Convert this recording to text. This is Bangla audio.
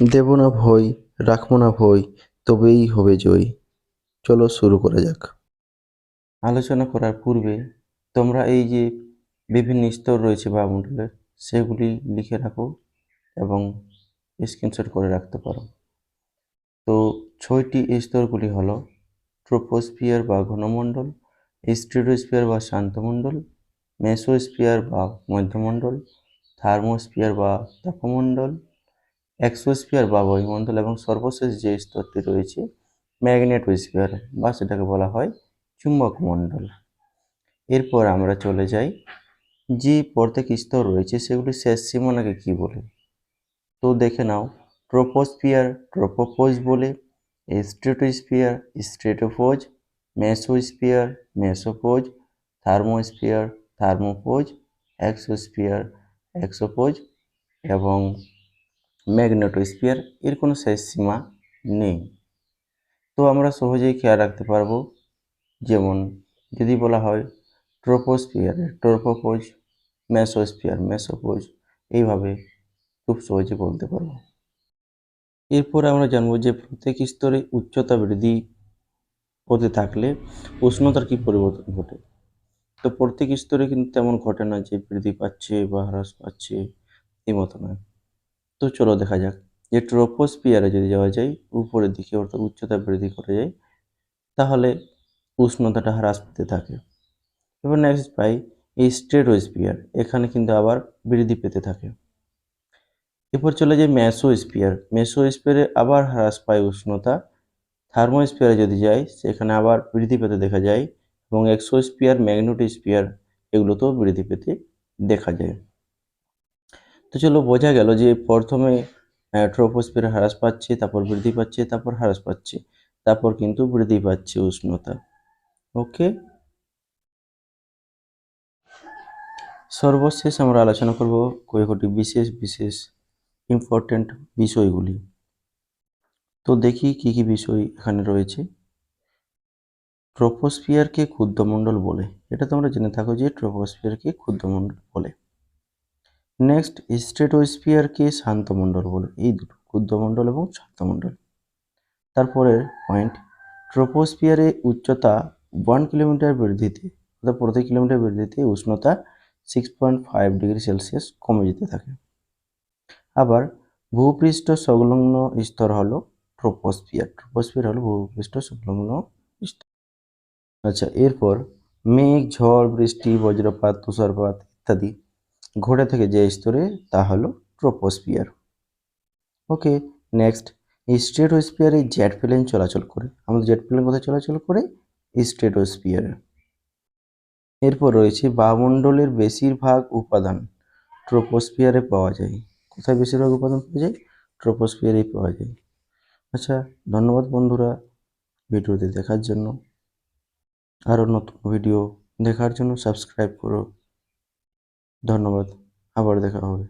দেব না ভয়, রাখব না ভয়, তবেই হবে জয়। চলো শুরু করা যাক। আলোচনা করার পূর্বে তোমরা এই যে বিভিন্ন স্তর রয়েছে বায়ুমণ্ডলের সেগুলি লিখে রাখো এবং স্ক্রিনশট করে রাখতে পারো। তো ছয়টি স্তরগুলি হলো ট্রোপোস্ফিয়ার বা ঘনমণ্ডল স্ট্রেটোস্ফিয়ার বা শান্তমণ্ডল মেসোস্ফিয়ার বা মধ্যমণ্ডল থার্মোস্ফিয়ার বা তাপমণ্ডল এক্সোস্ফিয়ার বা বায়ুমণ্ডল এবং সর্বশেষ যে স্তরটি রয়েছে ম্যাগনেটোস্ফিয়ার বা সেটাকে বলা হয় চুম্বক মণ্ডল। এরপর আমরা চলে যাই, যে প্রত্যেক স্তর রয়েছে সেগুলি শেষ সীমানাকে কী বলে? তো দেখে নাও, ট্রোপোস্ফিয়ার ট্রোপোপোজ বলে, stratosphere stratopause, mesosphere mesopause, thermosphere thermopause, exosphere exopause এবং ম্যাগনেটোস্ফিয়ার, এর কোনো শেষ সীমা নেই। তো আমরা সহজেই খেয়াল রাখতে পারব, যেমন যদি বলা হয় ট্রোপোস্ফিয়ার, ট্রোপোপোজ, মেসোস্ফিয়ার, মেসোপোজ, এইভাবে খুব সহজে বলতে পারব। এরপর আমরা জানব যে প্রত্যেক স্তরে উচ্চতা বৃদ্ধি হতে থাকলে উষ্ণতার কী পরিবর্তন ঘটে। তো প্রত্যেক স্তরে কিন্তু তেমন ঘটে না যে বৃদ্ধি পাচ্ছে বা হ্রাস পাচ্ছে, এই মতো নয়। তো চলো দেখা যাক। যে ট্রোপোস্ফিয়ারে যদি যাওয়া যায়, উপরের দিকে অর্থাৎ উচ্চতা বৃদ্ধি করে যায়, তাহলে উষ্ণতাটা হ্রাস পেতে থাকে। এবার নেক্সট পাই এই স্ট্রেটোস্ফিয়ার এখানে কিন্তু আবার বৃদ্ধি পেতে থাকে। এরপর চলে যায় মেসোস্ফিয়ার, মেসোস্ফিয়ারে আবার হ্রাস পায় উষ্ণতা। থার্মোস্ফিয়ারে যদি যাই, সেখানে আবার বৃদ্ধি পেতে দেখা যায় এবং এক্সোস্ফিয়ার ম্যাগনেটোস্ফিয়ার এগুলোতেও বৃদ্ধি পেতে দেখা যায়। তো চলো বোঝা গেল যে প্রথমে ট্রোপোস্ফিয়ার হ্রাস পাচ্ছে, তারপর বৃদ্ধি পাচ্ছে, তারপর হ্রাস পাচ্ছে, তারপর কিন্তু বৃদ্ধি পাচ্ছে উষ্ণতা। ওকে সর্বশেষ আমরা আলোচনা করব কয়েকটি বিশেষ বিশেষ ইম্পর্ট্যান্ট বিষয়গুলি। তো দেখি কি কি বিষয় এখানে রয়েছে। ট্রোপোস্ফিয়ারকে ক্ষুদ্রমণ্ডল বলে। এটা তোমরা জেনে থাকো যে ট্রোপোস্ফিয়ারকে ক্ষুদ্রমণ্ডল বলে। নেক্সট স্ট্রেটোস্ফিয়ারকে শান্তমণ্ডল বলে। এই দুটো, ক্ষুদ্রমণ্ডল এবং শান্তমণ্ডল। তারপরের পয়েন্ট ট্রোপোস্ফিয়ারে উচ্চতা ওয়ান কিলোমিটার বৃদ্ধিতে, অর্থাৎ প্রতি কিলোমিটার বৃদ্ধিতে উষ্ণতা six point five degree Celsius কমে যেতে থাকে। আবার ভূপৃষ্ঠ সংলগ্ন স্তর হলো ট্রোপোস্ফিয়ার ট্রোপোস্ফিয়ার হলো ভূপৃষ্ঠ সংলগ্ন স্তর। আচ্ছা এরপর মেঘ, ঝড়, বৃষ্টি, বজ্রপাত, তুষারপাত ইত্যাদি। ঘটে থেকে যে স্তরে, তা হলো troposphere. Okay, next. স্ট্রেটোস্ফিয়ারে jet plane চলাচল করে। আমাদের জেট প্লেন কোথায় চলাচল করে? স্ট্রেটোস্ফিয়ারে এরপর রয়েছে বায়ুমণ্ডলের বেশিরভাগ উপাদান ট্রোপোস্ফিয়ারে পাওয়া যায়। কোথায় বেশিরভাগ উপাদান পাওয়া যায়? ট্রোপোস্ফিয়ারেই পাওয়া যায়। আচ্ছা ধন্যবাদ বন্ধুরা ভিডিওটি দেখার জন্য। আরও নতুন ভিডিও দেখার জন্য সাবস্ক্রাইব করো। ধন্যবাদ আবার দেখা হবে।